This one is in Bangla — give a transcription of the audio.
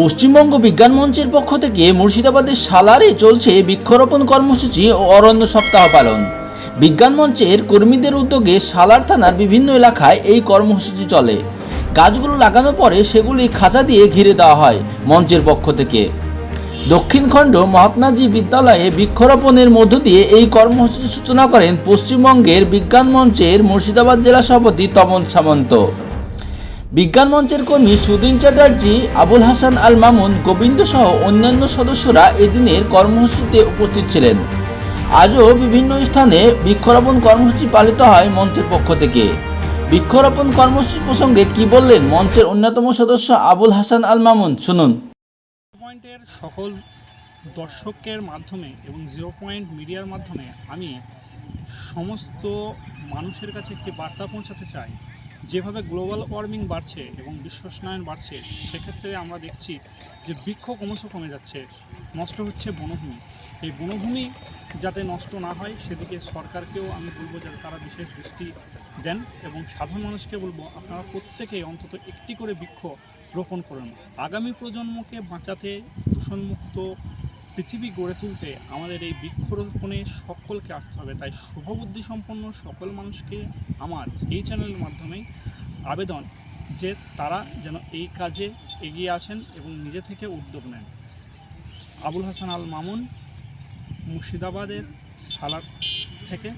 পশ্চিমবঙ্গ বিজ্ঞান মঞ্চের পক্ষ থেকে মুর্শিদাবাদের সালারে চলছে বৃক্ষরোপণ কর্মসূচি ও অরণ্য সপ্তাহ পালন। বিজ্ঞান মঞ্চের কর্মীদের উদ্যোগে সালার থানার বিভিন্ন এলাকায় এই কর্মসূচি চলে। গাছগুলো লাগানোর পরে সেগুলি খাঁচা দিয়ে ঘিরে দেওয়া হয় মঞ্চের পক্ষ থেকে। দক্ষিণখণ্ড মহাত্মাজি বিদ্যালয়ে বৃক্ষরোপণের মধ্য দিয়ে এই কর্মসূচির সূচনা করেন পশ্চিমবঙ্গের বিজ্ঞান মঞ্চের মুর্শিদাবাদ জেলা সভাপতি তমন সামন্ত। বিজ্ঞান মঞ্চের কর্মী সুদিন চ্যাটার্জি, আবুল হাসান আল মামুন গোবিন্দ সহ অন্যান্য সদস্যরা এদিনের কর্মসূচিতে উপস্থিত ছিলেন। আজও বিভিন্ন স্থানে বৃক্ষরোপণ কর্মসূচি পালিত হয় মঞ্চের পক্ষ থেকে। বৃক্ষরোপণ কর্মসূচি প্রসঙ্গে কি বললেন মঞ্চের অন্যতম সদস্য আবুল হাসান আল মামুন শুনুন। পয়েন্টের সকল দর্শকের মাধ্যমে এবং জিরো পয়েন্ট মিডিয়ার মাধ্যমে আমি সমস্ত মানুষের কাছে একটি বার্তা পৌঁছাতে চাই। যেভাবে গ্লোবাল ওয়ার্মিং বাড়ছে এবং বিশ্ব উষ্ণায়ন বাড়ছে, সেক্ষেত্রে আমরা দেখছি যে বৃক্ষ ক্রমশ কমে যাচ্ছে। নষ্ট হচ্ছে বনভূমি। এই বনভূমি যাতে নষ্ট না হয়, সেদিকে সরকারকেও আমি বলব যাতে তারা বিশেষ দৃষ্টি দেন এবং সাধারণ মানুষকে বলব, আপনারা প্রত্যেকেই অন্তত একটি করে বৃক্ষ রোপণ করুন। আগামী প্রজন্মকে বাঁচাতে দূষণমুক্ত পৃথিবী গড়ে তুলতে আমাদের এই বৃক্ষরোপণে সকলকে আসতে হবে। তাই শুভবুদ্ধি সম্পন্ন সকল মানুষকে আমার এই চ্যানেলের মাধ্যমে আবেদন যে তারা যেন এই কাজে এগিয়ে আসেন এবং নিজে থেকে উদ্যোগ নেন। আবুল হাসান আল মামুন মুর্শিদাবাদের সালার থেকে